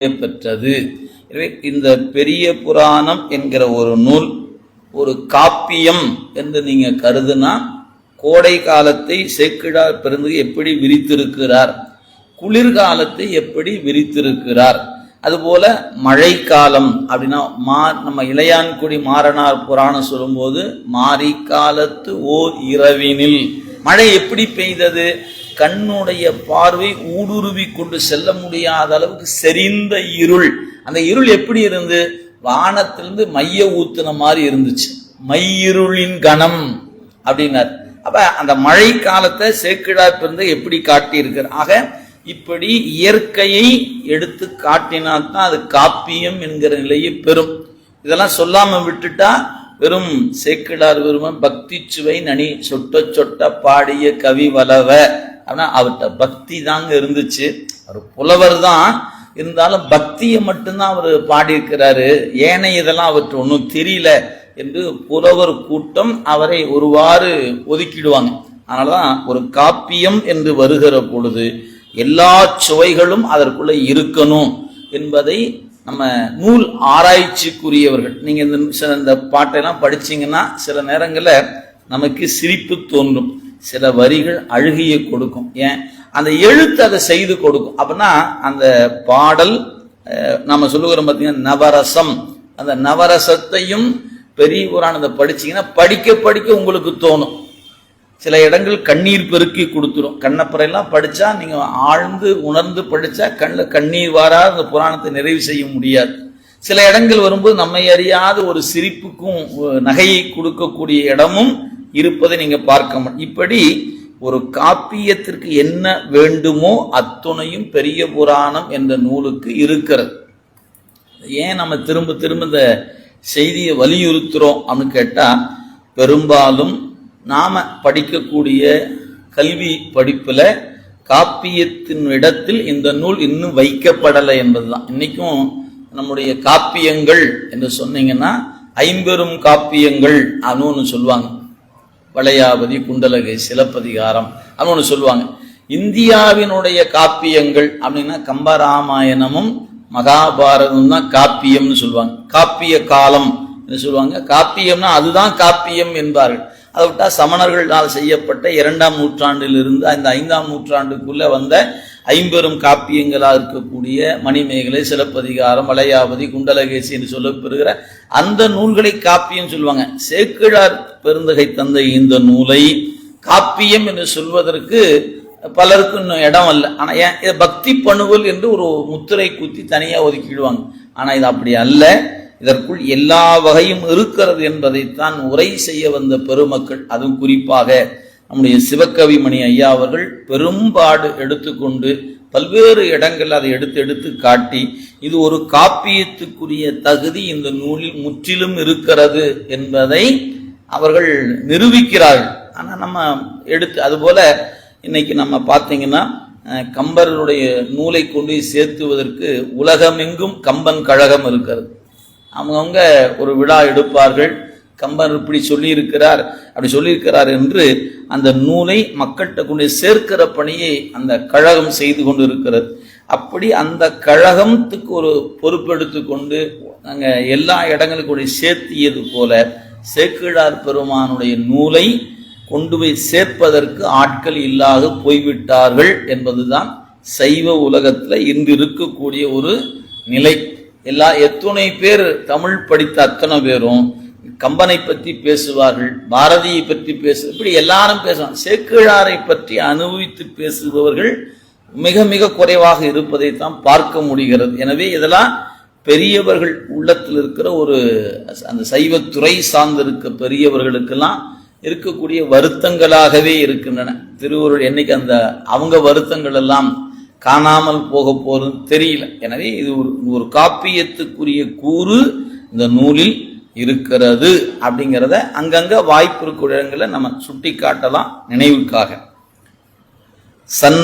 பெற்றது. எனவே இந்த பெரிய புராணம் என்கிற ஒரு நூல் ஒரு காப்பியம் என்று நீங்க கருதுனா கோடை காலத்தை சேக்கிழார் பெருந்து எப்படி விரித்திருக்கிறார்? குளிர்காலத்தை எப்படி விரித்திருக்கிறார்? அதுபோல மழைக்காலம் அப்படின்னா மா நம்ம இளையான்குடி மாறனார் புராணம் சொல்லும்போது மாரி காலத்து ஓர் இரவினில். மழை எப்படி பெய்தது? கண்ணுடைய பார்வை ஊடுருவி கொண்டு செல்ல முடியாத அளவுக்கு செறிந்த இருள். அந்த இருள் எப்படி இருந்து? வானத்திலிருந்து மைய ஊத்துன மாதிரி இருந்துச்சு. மையிருளின் கணம் அப்படின்னார். அப்ப அந்த மழை காலத்தை சேக்கிழா பிறந்த எப்படி காட்டியிருக்கிறார் ஆக இப்படி இயற்கையை எடுத்து காட்டினால்தான் அது காப்பியம் என்கிற நிலையை பெறும். இதெல்லாம் சொல்லாம விட்டுட்டா வெறும் சேக்கிழார் வெறும பக்தி சுவை நனி சொட்ட சொட்ட பாடிய கவி வலவ அப்படின்னா அவர்கிட்ட பக்தி தாங்க இருந்துச்சு. அவர் புலவர் தான். இருந்தாலும் பக்தியை மட்டும்தான் அவர் பாடியிருக்கிறாரு. ஏனைய இதெல்லாம் அவர்கிட்ட ஒன்றும் தெரியல என்று புலவர் கூட்டம் அவரை ஒருவாறு ஒதுக்கிடுவாங்க. அதனாலதான் ஒரு காப்பியம் என்று வருகிற பொழுது எல்லா சுவைகளும் அதற்குள்ள இருக்கணும் என்பதை நம்ம நூல் ஆராய்ச்சிக்குரியவர்கள் நீங்க இந்த சில இந்த பாட்டெல்லாம் படிச்சீங்கன்னா சில நேரங்களில் நமக்கு சிரிப்பு தோன்றும். சில வரிகள் அழுகிய கொடுக்கும். ஏன்? அந்த எழுத்து அதை செய்து கொடுக்கும். அப்படின்னா அந்த பாடல் நம்ம சொல்லுகிறோம் பார்த்தீங்கன்னா நவரசம். அந்த நவரசத்தையும் பெரிய புராணத்தை படிச்சீங்கன்னா படிக்க படிக்க உங்களுக்கு தோணும். சில இடங்கள் கண்ணீர் பெருக்கி கொடுத்துரும். கண்ணப்பறையெல்லாம் படித்தா நீங்கள் ஆழ்ந்து உணர்ந்து படித்தா கண்ணில் கண்ணீர் வாராத அந்த புராணத்தை நிறைவு செய்ய முடியாது. சில இடங்கள் வரும்போது நம்மை அறியாத ஒரு சிரிப்புக்கும் நகையை கொடுக்கக்கூடிய இடமும் இருப்பதை நீங்க பார்க்க முடியும். இப்படி ஒரு காப்பியத்திற்கு என்ன வேண்டுமோ அத்துணையும் பெரிய புராணம் என்ற நூலுக்கு இருக்கிறது. ஏன் நம்ம திரும்ப திரும்ப இந்த செய்தியை வலியுறுத்துறோம் அப்படின்னு கேட்டால் பெரும்பாலும் நாம் படிக்கக்கூடிய கல்வி படிப்பில் காப்பியத்தின் இடத்தில் இந்த நூல் இன்னும் வைக்கப்படலை என்பதுதான். இன்னைக்கும் நம்முடைய காப்பியங்கள் என்று சொன்னீங்கன்னா ஐம்பெரும் காப்பியங்கள் அணுன்னு சொல்லுவாங்க. வளையாபதி குண்டலகை சிலப்பதிகாரம் அப்படின்னு ஒன்று சொல்லுவாங்க. இந்தியாவினுடைய காப்பியங்கள் அப்படின்னா கம்பராமாயணமும் மகாபாரதம் தான் காப்பியம்னு சொல்லுவாங்க. காப்பிய காலம் என்று சொல்லுவாங்க. காப்பியம்னா அதுதான் காப்பியம் என்பார்கள். அதை விட்டா சமணர்களால் செய்யப்பட்ட இரண்டாம் நூற்றாண்டிலிருந்து அந்த ஐந்தாம் நூற்றாண்டுக்குள்ள வந்த ஐம்பெரும் காப்பியங்களாக இருக்கக்கூடிய மணிமேகலை சிலப்பதிகாரம் வளையாபதி குண்டலகேசி என்று சொல்லப்பெறுகிற அந்த நூல்களை காப்பியம் சொல்லுவாங்க. சேக்கிழார் பெருந்தகை தந்த இந்த நூலை காப்பியம் என்று சொல்வதற்கு பலருக்கு இன்னும் இடம் அல்ல. ஆனால் ஏன்? இதை பக்தி பணுவல் என்று ஒரு முத்திரை குத்தி தனியாக ஒதுக்கிடுவாங்க. ஆனால் இது அப்படி அல்ல. இதற்குள் எல்லா வகையும் இருக்கிறது என்பதைத்தான் உரை செய்ய வந்த பெருமக்கள். அதுவும் குறிப்பாக நம்முடைய சிவகவிமணி ஐயா அவர்கள் பெரும்பாடு எடுத்துக்கொண்டு பல்வேறு இடங்கள் அதை எடுத்து எடுத்து காட்டி இது ஒரு காப்பியத்துக்குரிய தகுதி இந்த நூலில் முற்றிலும் இருக்கிறது என்பதை அவர்கள் நிரூபிக்கிறார்கள். ஆனால் நம்ம எடுத்து அதுபோல இன்னைக்கு நம்ம பார்த்தீங்கன்னா கம்பருடைய நூலை கொண்டு சேர்த்துவதற்கு உலகமெங்கும் கம்பன் கழகம் இருக்கிறது. அவங்கவுங்க ஒரு விழா எடுப்பார்கள். கம்பர் இப்படி சொல்லியிருக்கிறார் அப்படி சொல்லியிருக்கிறார் என்று அந்த நூலை மக்கள்கிட்ட கொண்டு சேர்க்கிற பணியை அந்த கழகம் செய்து கொண்டு இருக்கிறது அப்படி அந்த கழகத்துக்கு ஒரு பொறுப்பெடுத்து கொண்டு நாங்கள் எல்லா இடங்களுக்கும் சேர்த்தியது போல சேக்கிழார் பெருமானுடைய நூலை கொண்டு போய் சேர்ப்பதற்கு ஆட்கள் இல்லாது போய்விட்டார்கள் என்பதுதான் சைவ உலகத்தில் இன்று இருக்கக்கூடிய ஒரு நிலை. எல்லா எத்தனை பேர் தமிழ் படித்த அத்தனை பேரும் கம்பனை பற்றி பேசுவார்கள் பாரதியை பற்றி பேசு இப்படி எல்லாரும் பேசுவாங்க. சேக்கிழாரை பற்றி அனுபவித்து பேசுபவர்கள் மிக மிக குறைவாக இருப்பதை தான் பார்க்க முடிகிறது. எனவே இதெல்லாம் பெரியவர்கள் உள்ளத்தில் இருக்கிற ஒரு அந்த சைவத்துறை சார்ந்திருக்க பெரியவர்களுக்கெல்லாம் இருக்கக்கூடிய வருத்தங்களாகவே இருக்கின்றன. திருவருள் என்னைக்கு அந்த அவங்க வருத்தங்கள் எல்லாம் காணாமல் போக போறது தெரியல. எனவே இது ஒரு ஒரு காப்பியத்துக்குரிய கூறு இந்த நூலில் இருக்கிறது அப்படிங்கிறத அங்கங்க வாய்ப்பு இருக்கிற இடங்களை நம்ம சுட்டி காட்டலாம் நினைவுக்காக. சன்